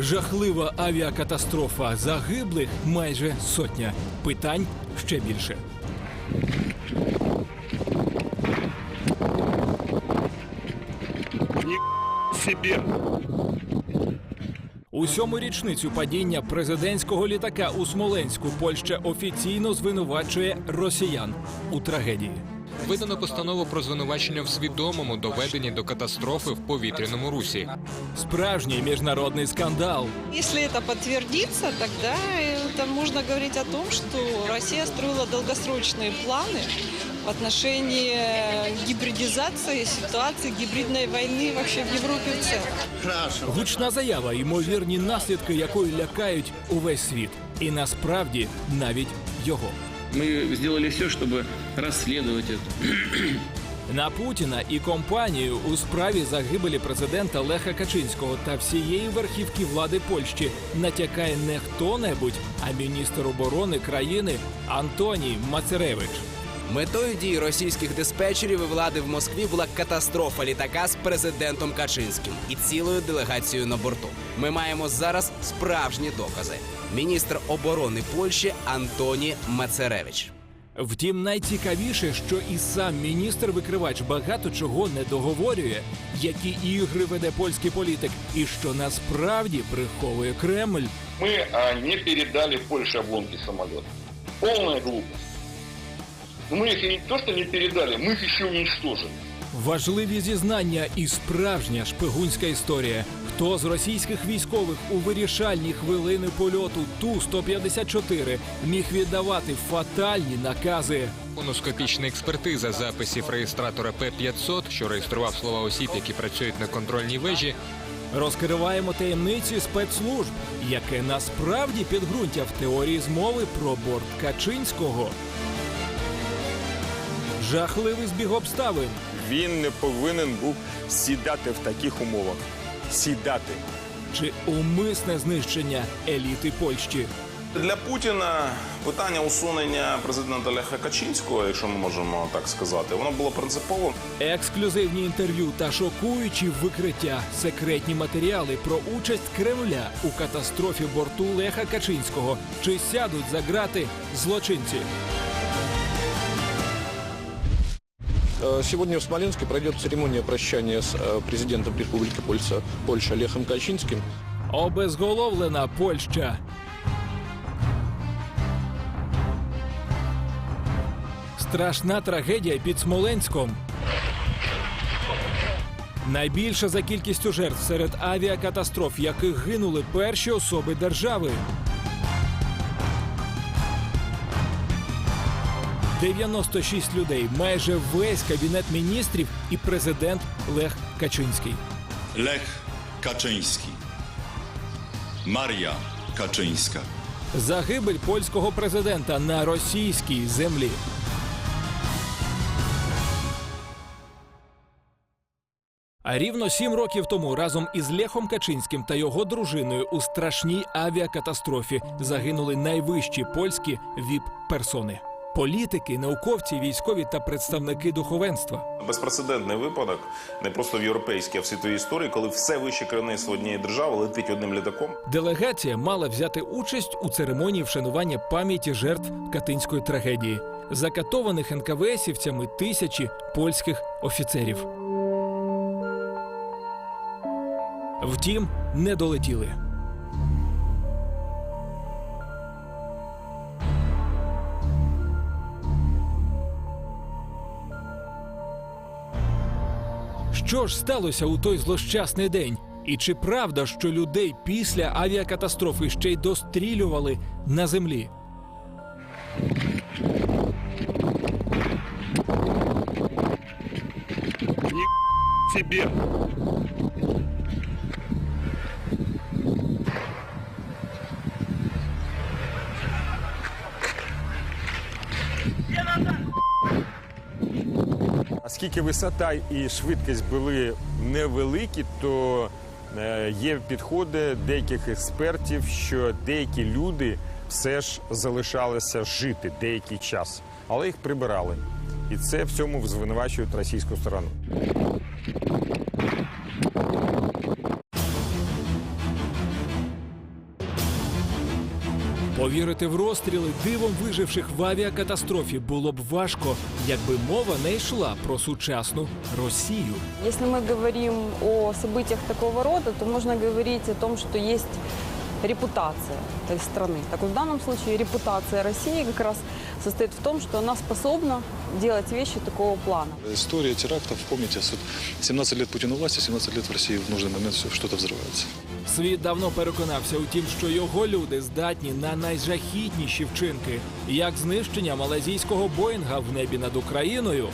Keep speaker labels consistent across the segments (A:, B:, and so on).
A: Жахлива авіакатастрофа. Загиблих майже сотня. Питань ще більше.
B: себе.
A: У сьому річницю падіння президентського літака у Смоленську Польща офіційно звинувачує росіян у трагедії
C: Видано постанову про звинувачення в свідомому доведенні до катастрофи в повітряному русі.
A: Справжній міжнародний скандал.
D: Если это подтвердится, тогда это можно говорить о том, что Россия строила долгосрочные планы в отношении гибридизации ситуации, гибридной войны вообще в Европе в целом.
A: Гучна заява, ймовірні наслідки якої лякають увесь світ. І насправді навіть його.
E: Мы сделали все, чтобы расследовать это.
A: На Путіна і компанію у справі загибелі президента Леха Качинського та всієї верхівки влади Польщі натякає не хто-небудь, а міністр оборони країни Антоній Мацеревич.
F: Метою дій російських диспетчерів і влади в Москві була катастрофа літака з президентом Качинським і цілою делегацією на борту. Ми маємо зараз справжні докази. Міністр оборони Польщі Антоні Мацеревич.
A: Втім, найцікавіше, що і сам міністр-викривач багато чого не договорює, які ігри веде польський політик, і що насправді приховує Кремль.
B: Мы а, не передали Польше обломки самолета. Полная глупость. Но мы их не то, что не передали, мы их еще уничтожили.
A: Важливі зізнання і справжня шпигунська історія. Хто з російських військових у вирішальні хвилини польоту Ту-154 міг віддавати фатальні накази?
C: Фоноскопічна експертиза записів реєстратора П-500, що реєстрував слова осіб, які працюють на контрольній вежі,
A: Розкриваємо таємниці спецслужб, яке насправді підґрунтя в теорії змови про борт Качинського. Жахливий збіг обставин.
G: Він не повинен був сідати в таких умовах. Сідати.
A: чи умисне знищення еліти Польщі.
H: Для Путіна питання усунення президента Леха Качинського, якщо ми можемо так сказати, воно було принципово.
A: Ексклюзивні інтерв'ю та шокуючі викриття, секретні матеріали про участь Кремля у катастрофі борту Леха Качинського. Чи сядуть за грати злочинці?
I: Сегодня в Смоленске пройдет церемония прощания с э, президентом Республики Польша, Польша Лехом Качинским.
A: Обезголовлена Польща. Страшна трагедія під Смоленськом. Найбільша за кількістю жертв серед авіакатастроф, яких гинули перші особи держави. 96 людей, майже весь кабінет міністрів і президент Лех Качинський.
J: Lech Kaczyński. Maria Kaczyńska.
A: Загибель польського президента на російській землі. А рівно сім років тому разом із Лехом Качинським та його дружиною у страшній авіакатастрофі загинули найвищі польські віп-персони. Політики, науковці, військові та представники духовенства.
H: Безпрецедентний випадок не просто в європейській, а в світовій історії, коли все вище керівництво однієї держави летить одним літаком.
A: Делегація мала взяти участь у церемонії вшанування пам'яті жертв катинської трагедії, закатованих НКВСівцями тисячі польських офіцерів. Втім, не долетіли. Що ж сталося у той злощасний день? І чи правда, що людей після авіакатастрофи ще й дострілювали на землі?
B: Себе.
G: Оскільки висота і швидкість були невеликі, то е, є підходи деяких експертів, що деякі люди все ж залишалися жити деякий час, але їх прибирали. І це в цьому звинувачують російську сторону.
A: Повірити в розстріли дивом виживших в авіакатастрофі було б важко, якби мова не йшла про сучасну Росію.
K: Если мы говорим о событиях такого рода, то можно говорить о том, что есть репутация этой страны. Так вот, в данном случае репутация России как раз состоит в том, что она способна делать вещи такого плана.
I: История терактов, помните, 17 лет Путин у власти, 17 лет в России в нужный момент все, что-то взрывается.
A: Світ давно переконався у тім, що його люди здатні на найжахітніші вчинки, як знищення малазійського Боїнга в небі над Україною.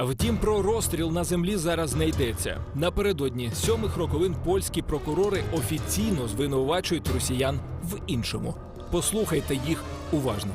A: Втім, про розстріл на землі зараз не йдеться. Напередодні сьомих роковин польські прокурори офіційно звинувачують росіян в іншому. Послухайте їх уважно.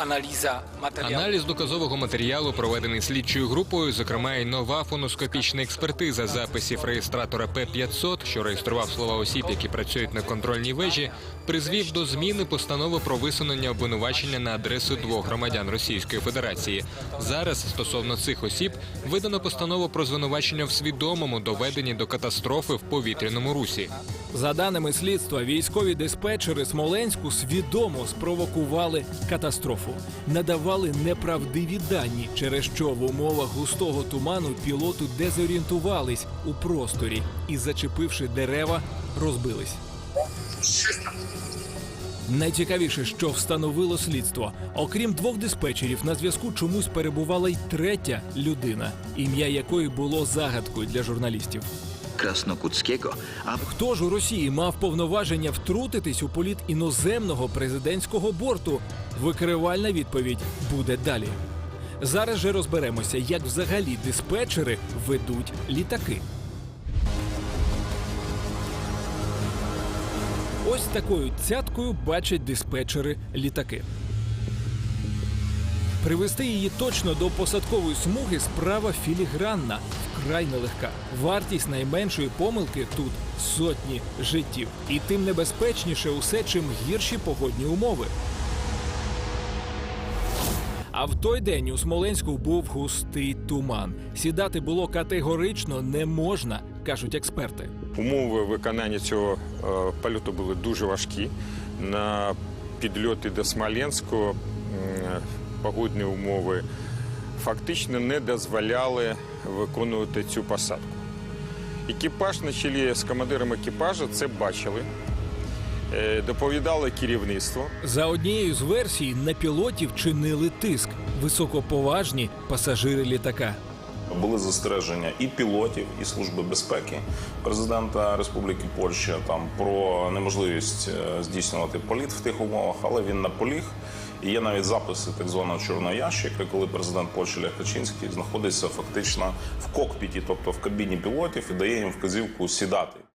L: Аналіза.
C: Аналіз доказового матеріалу, проведений слідчою групою, зокрема й нова фоноскопічна експертиза записів реєстратора П-500, що реєстрував слова осіб, які працюють на контрольній вежі, призвів до зміни постанови про висунення обвинувачення на адресу двох громадян Російської Федерації. Зараз стосовно цих осіб видано постанову про звинувачення в свідомому доведенні до катастрофи в повітряному русі.
A: За даними слідства, військові диспетчери Смоленську свідомо спровокували катастрофу, надавали неправдиві дані, через що в умовах густого туману пілоту дезорієнтувались у просторі і, зачепивши дерева, розбились. Найцікавіше, що встановило слідство. Окрім двох диспетчерів, на зв'язку чомусь перебувала й третя людина, ім'я якої було загадкою для журналістів.
L: Краснокутського, а
A: Хто ж у Росії мав повноваження втрутитись у політ іноземного президентського борту? Викривальна відповідь буде далі. Зараз же розберемося, як взагалі диспетчери ведуть літаки. Ось такою цяткою бачать диспетчери літаки. Привести її точно до посадкової смуги справа філігранна, вкрай нелегка. Вартість найменшої помилки тут сотні життів. І тим небезпечніше усе, чим гірші погодні умови. А в той день у Смоленську був густий туман. Сідати було категорично не можна, кажуть експерти.
G: Умови виконання цього е, польоту були дуже важкі. На підльоти до Смоленську погодні умови фактично не дозволяли виконувати цю посадку. Екіпаж на чолі з командиром екіпажа це бачили, е, доповідало керівництво.
A: За однією з версій на пілотів чинили тиск високоповажні пасажири літака.
H: Були застереження і пілотів, і служби безпеки президента Республіки Польща там про неможливість е, здійснювати політ в тих умовах, але він наполіг. І є навіть записи так званого чорного ящика, коли президент Польщі Лех Качинський знаходиться фактично в кокпіті, тобто в кабіні пілотів, і дає їм вказівку сідати.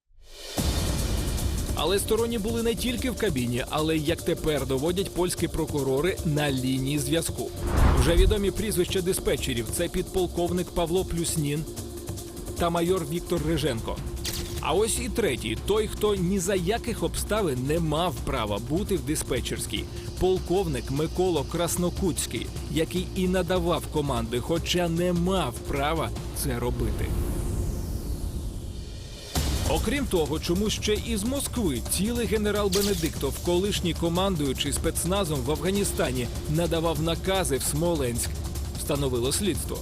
A: Але сторонні були не тільки в кабіні, але як тепер доводять польські прокурори на лінії зв'язку. Вже відомі прізвища диспетчерів це підполковник Павло Плюснін та майор Віктор Риженко. А ось і третій, той, хто ні за яких обставин не мав права бути в диспетчерській, полковник Миколо Краснокутський, який і надавав команди, хоча не мав права це робити. Окрім того, чому ще із Москви цілий генерал Бенедиктов, колишній командуючий спецназом в Афганістані, надавав накази в Смоленськ, встановило слідство.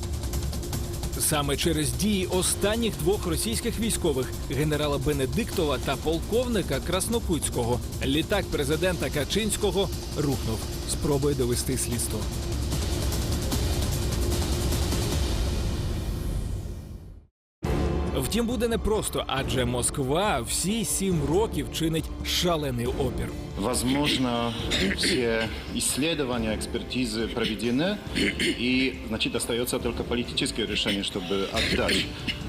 A: Саме через дії останніх двох російських військових генерала Бенедиктова та полковника Краснокутського літак президента Качинського рухнув. Спробує довести слідство. Втім, буде непросто, адже Москва всі сім років чинить шалений опір.
M: Возможно, все исследования, экспертизы проведены, и, значит, остается только политическое решение, чтобы отдать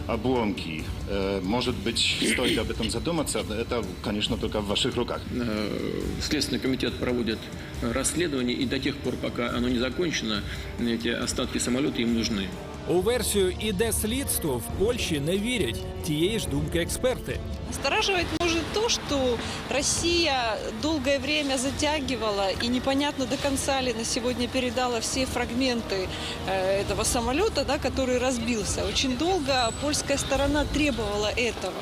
M: обломки. Э, Может быть, стоит об этом задуматься. Это, конечно, только в ваших руках.
E: Э, Следственный комитет проводит расследование, и до тех пор, пока оно не закончено, эти остатки самолета им нужны.
A: У версію іде слідство в Польщі не вірять. Тієї ж думки експерти.
D: Настораживать может то, что Россия долгое время затягивала и непонятно до конца ли на сегодня передала все фрагменты э, этого самолета, да, который разбился. Очень долго польская сторона требовала этого.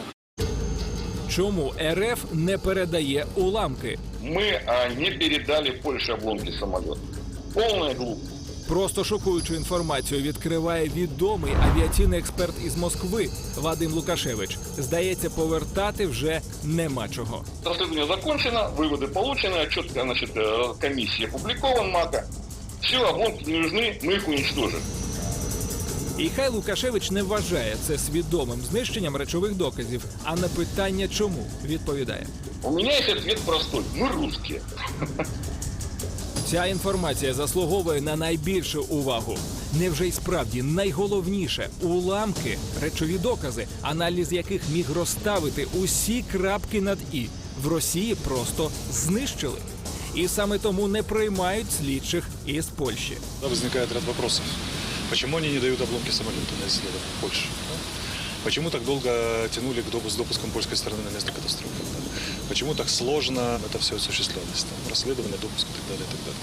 A: Чому РФ не передає уламки?
B: Мы а, не передали Польше обломки самолета. Полная глупость.
A: Просто шокуючу інформацію відкриває відомий авіаційний експерт із Москви Вадим Лукашевич. Здається, повертати вже нема чого.
B: Расследование закончено, выводы получены, отчет значит, э, комиссии опубликован МАКа. Все, обломки не нужны, мы их уничтожим.
A: І хай Лукашевич не вважає це свідомим знищенням речових доказів. А на питання чому відповідає.
B: У меня есть ответ простой. Мы русские.
A: Ця інформація заслуговує на найбільшу увагу. Невже й справді найголовніше уламки, речові докази, аналіз яких міг розставити усі крапки над і в Росії просто знищили. І саме тому не приймають слідчих із Польщі.
N: Тогда ряд вопросов. Почему они не дают обломки самолета на исследование да? Почему так долго тянули к допуск- допуском польской стороны на место катастрофы? Почему так сложно это все осуществлялось? Там, расследование, допуск и так далее, и так далее.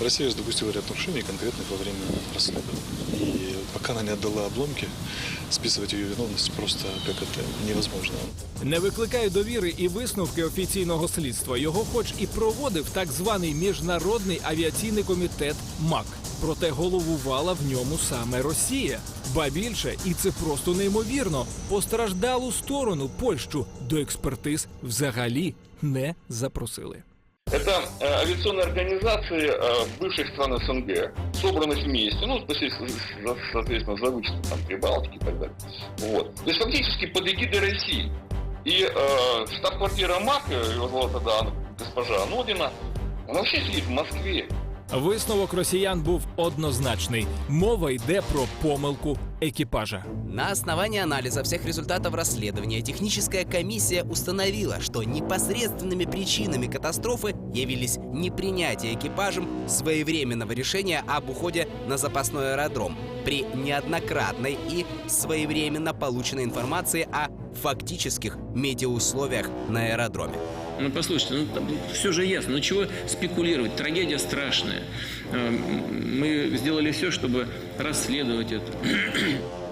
N: Россия допустила ряд нарушений конкретных во время расследования. И пока она не отдала обломки, списывать ее виновность просто как это невозможно.
A: Не викликає довіри і висновки офіційного слідства. Його, хоч і проводив так званий міжнародний авіаційний комітет МАК. Проте головувала в ньому саме Росія. Ба більше, і це просто неймовірно. Постраждалу сторону Польщу до експертиз взагалі не запросили.
B: Это э, авиационные организации э, бывших стран СНГ, собранных вместе, ну, соответственно, за- соответственно, за вычетом там Прибалтики и так далее. Вот. То есть фактически под эгидой России. И э, штаб-квартира МАК, э, его звала тогда госпожа Анодина, она вообще сидит в Москве.
A: Висновок росіян був однозначний. Мова йде про помилку екіпажа.
F: На основании анализа всех результатов расследования техническая комиссия установила, что непосредственными причинами катастрофы явились непринятие экипажем своевременного решения об уходе на запасной аэродром при неоднократной и своевременно полученной информации о фактических метеоусловиях на аэродроме.
E: Ну, послушайте, ну, там все же ясно. Ну, чего спекулировать? Трагедия страшная. Э, Мы сделали все, чтобы расследовать это.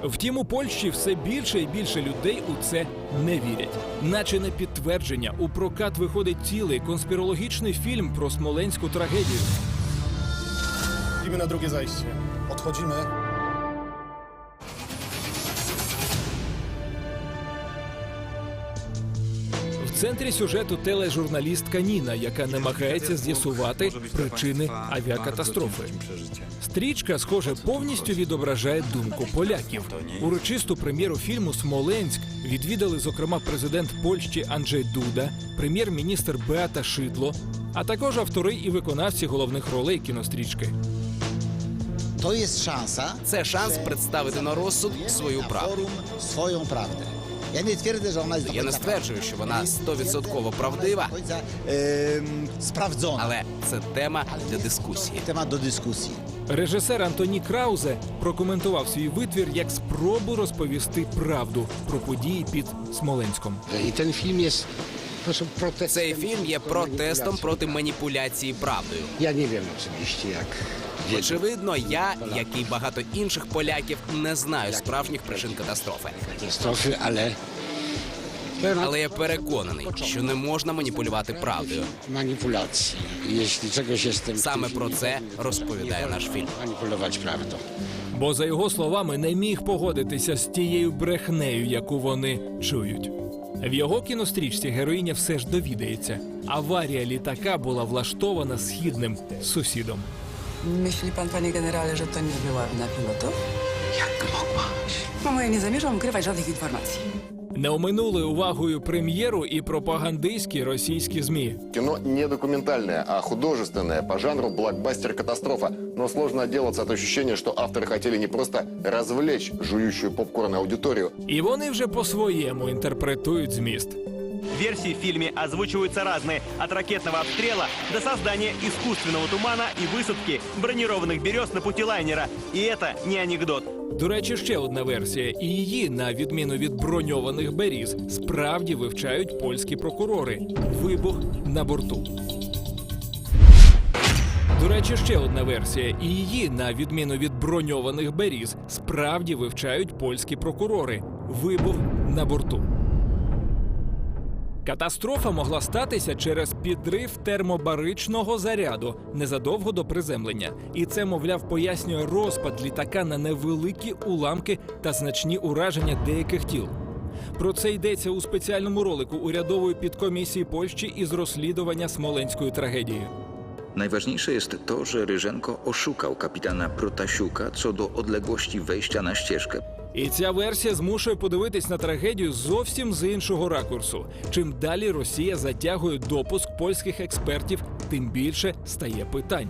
A: Втім, у Польщі все більше і більше людей у це не вірять. Наче на підтвердження у прокат виходить цілий конспірологічний фільм про смоленську трагедію.
O: Idziemy na drugie zajście. Odchodzimy.
A: Центрі сюжету тележурналістка Ніна, яка намагається з'ясувати причини авіакатастрофи. Стрічка, схоже, повністю відображає думку поляків. Урочисту прем'єру фільму Смоленськ відвідали, зокрема, президент Польщі Анджей Дуда, прем'єр-міністр Беата Шидло, а також автори і виконавці головних ролей кінострічки.
P: To jest szansa.
F: Це шанс представити на розсуд свою правду.
P: Swoją prawdę.
F: Я не стверджую, що вона стовідсотково правдива,
P: ем, sprawdzona.
F: але це тема для дискусії.
P: Temat do dyskusji.
A: Режисер Антоні Краузе прокоментував свій витвір як спробу розповісти правду про події під Смоленськом.
P: Film jest proszę.
F: Цей фільм є протестом проти маніпуляції правдою.
P: Ja nie wiem oczywiście jak.
F: Очевидно, я, як і багато інших поляків, не знаю справжніх причин катастрофи.
P: Katastrofy, ale
F: Але я переконаний, що не можна маніпулювати правдою.
P: jestem.
F: Саме про це розповідає наш фільм.
P: Manipulować prawdą.
A: Бо, за його словами, не міг погодитися з тією брехнею, яку вони чують. В його кінострічці героїня все ж довідається. Аварія літака була влаштована східним сусідом.
Q: Myśli pan, panie generale, że to nie była wina pilotów? Jak mogłaś? Mamo, ja nie zamierzam ukrywać żadnych informacji.
A: Не оминули увагою прем'єру і пропагандистські російські змі.
R: Кино не документальное, а художественное, по жанру блокбастер-катастрофа. Но сложно отделаться от ощущения, что авторы хотели не просто развлечь жующую попкорн аудиторию,
A: І вони вже по-своєму інтерпретують зміст.
S: Версии в фильме озвучиваются разные, от ракетного обстрела до создания искусственного тумана и высадки бронированных берез на пути лайнера. И это не анекдот.
A: До речі, ще одна версія, і її, на відміну від броньованих беріз, справді вивчають польські прокурори. Вибух на борту. До речі, ще одна версія, і її, на відміну від броньованих беріз, справді вивчають польські прокурори. Вибух на борту. Катастрофа могла статися через підрив термобаричного заряду незадовго до приземлення. І це, мовляв, пояснює розпад літака на невеликі уламки та значні ураження деяких тіл. Про це йдеться у спеціальному ролику урядової підкомісії Польщі із розслідування смоленської трагедії.
L: Najważniejsze jest to, że Ryżenko oszukał kapitana Protasiuka co do odległości wejścia na.
A: І ця версія змушує подивитись на трагедію зовсім з іншого ракурсу. Чим далі Росія затягує допуск польських експертів, тим більше стає питань.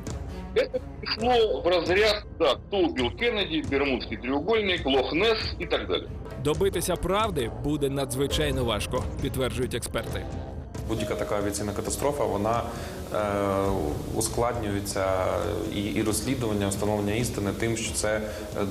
B: Это пришло в разряд, да, кто убил Кеннеди, Бермудский треугольник, Лох-Несс и так далее.
A: Добитися правди буде надзвичайно важко, підтверджують експерти.
T: Будь-яка така авіаційна катастрофа вона ускладнюється і, і розслідування, встановлення істини тим, що це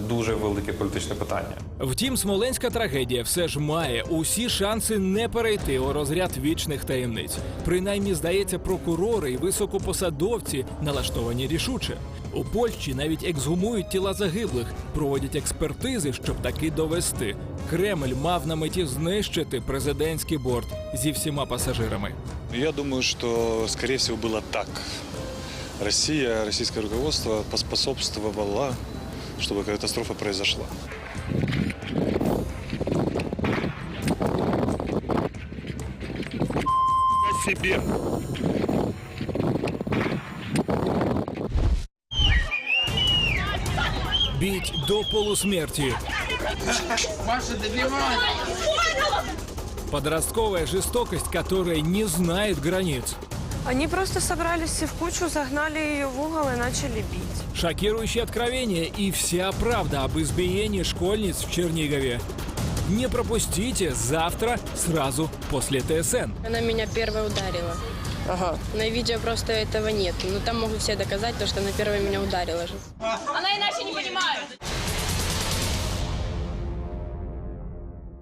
T: дуже велике політичне питання.
A: Втім, смоленська трагедія все ж має усі шанси не перейти у розряд вічних таємниць. Принаймні, здається, прокурори і високопосадовці налаштовані рішуче. У Польщі навіть ексгумують тіла загиблих, проводять експертизи, щоб таки довести. Кремль мав на меті знищити президентський борт зі всіма пасажирами.
N: Я думаю, что, скорее всего, было так. Россия, российское руководство поспособствовало, чтобы катастрофа произошла.
B: себе.
A: Бить до полусмерти.
P: Маша, добивай!
A: Подростковая жестокость, которая не знает границ.
U: Они просто собрались все в кучу, загнали ее в угол и начали бить.
A: Шокирующее откровение и вся правда об избиении школьниц в Чернигове. Не пропустите завтра сразу после ТСН.
V: Она меня первая ударила. Ага. На видео просто этого нет. Но там могут все доказать, то, что она первая меня ударила же.
W: Она иначе не понимает.